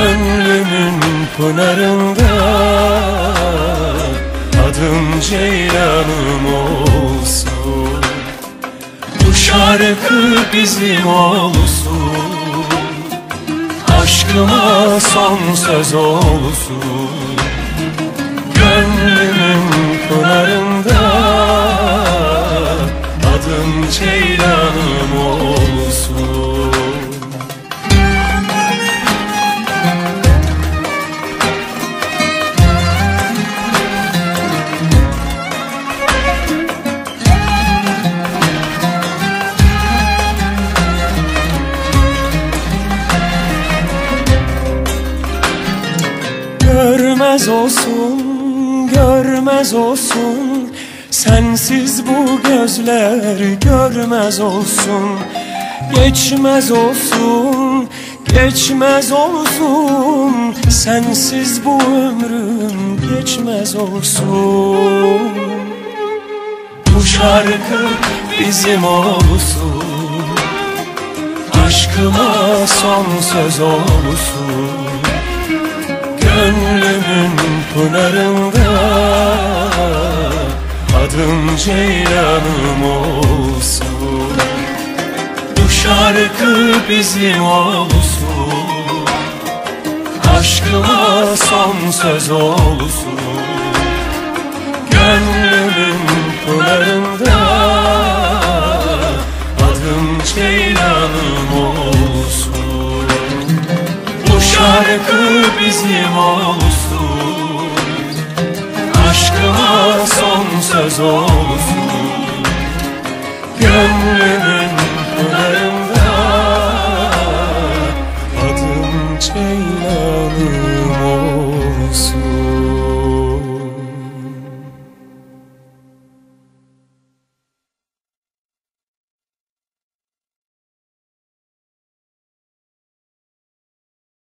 Gönlümün pınarında Adım Ceylanım olsun. Bu şarkı bizim olsun. Aşkıma son söz olsun Görmez olsun, görmez olsun. Sensiz bu gözler görmez olsun. Geçmez olsun, geçmez olsun. Sensiz bu ömrüm geçmez olsun. Bu şarkı bizim olsun. Aşkıma son söz olsun Gönlümün pınarında Adım Ceylanım olsun. Bu şarkı bizim olsun. Aşkıma son söz olsun. Gönlümün pınarında Adım Ceylanım olsun. Bu şarkı bizim olsun söz olsun. Gönlüm